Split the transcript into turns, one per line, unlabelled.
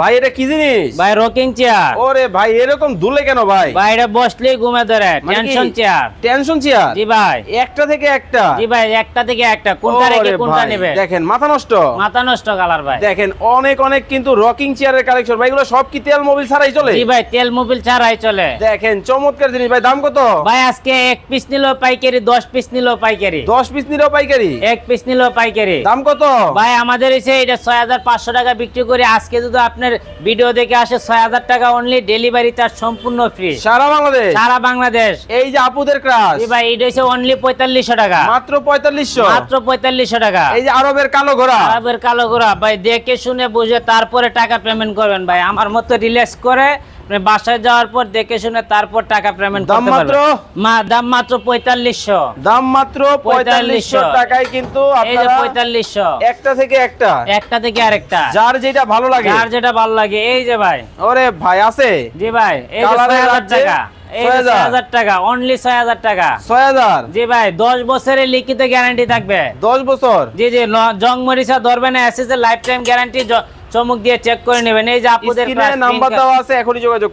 ভাই এটা কি জিনিস?
ভাই রকিং চেয়ার
ওরে ভাই এরকম দুলে কেন ভাই?
ভাই এটা বসলেই ঘুমে ধরে। Tension chair
tension chair
ji ভাই।
একটা থেকে একটা?
জি ভাই একটা থেকে একটা। কোনটা রেখে কোনটা নেবে?
দেখেন মাথা নষ্ট।
মাথা নষ্ট কালার ভাই।
দেখেন অনেক অনেক কিন্তু রকিং চেয়ারের কালেকশন ভাই এগুলো সব কি তেল মোবিল ছাড়াই চলে?
জি ভাই তেল মোবিল ছাড়াই চলে।
দেখেন চমৎকার জিনিস। ভাই দাম কত?
ভাই আজকে এক পিস নিল পাইকারি দশ পিস নিল পাইকারি।
দশ পিস নিলেও পাইকারি?
এক পিস নিল পাইকারি।
দাম কত?
ভাই আমাদের এসে এটা ছয় হাজার পাঁচশো টাকা বিক্রি করে আজকে যদি আপনার ভিডিও দেখে আসে ছয় হাজার টাকা অনলি ডেলিভারি তার সম্পূর্ণ ফ্রি
সারা বাংলাদেশ?
সারা বাংলাদেশ।
এই যে আপুদের ক্রাশ
ভাই এটা হচ্ছে অনলি পঁয়তাল্লিশশো টাকা।
মাত্র পঁয়তাল্লিশশো?
মাত্র পঁয়তাল্লিশশো টাকা।
এই যে আরবের কালো ঘোড়া?
আরবের কালো ঘোরা ভাই দেখে শুনে বুঝে তারপরে টাকা পেমেন্ট করবেন ভাই। আমার মতো রিল্যাক্স করে আপনি বাসায় যাওয়ার পর দেখে শুনে তারপর টাকা পেমেন্ট
দাম
করতে
মাত্র?
পারবেন। মা দাম মাত্র পঁয়তাল্লিশশো।
দাম মাত্র পঁয়তাল্লিশশো
4500
টাকায় কিন্তু
এই যে
আপনারা
পঁয়তাল্লিশশো।
একটা থেকে একটা।
একটা থেকে আরেকটা।
যার যেটা ভালো লাগে।
যার যেটা ভালো লাগে। এই যে ভাই।
ওরে ভাই আছে?
জি ভাই এই যে
কালারের
ছয় হাজার
আছে,
টাকা।
6000
টাকা অনলি ছয় হাজার টাকা।
ছয় হাজার?
জি ভাই দশ বছরের লিখিত গ্যারান্টি থাকবে।
দশ বছর?
জি জি জং মরিচা ধরবে না এর লাইফ টাইম গ্যারান্টি চমক দিয়ে চেক করে নেবেন এই যে
আপনাদের নাম্বার দেওয়া আছে এখনই যোগাযোগ।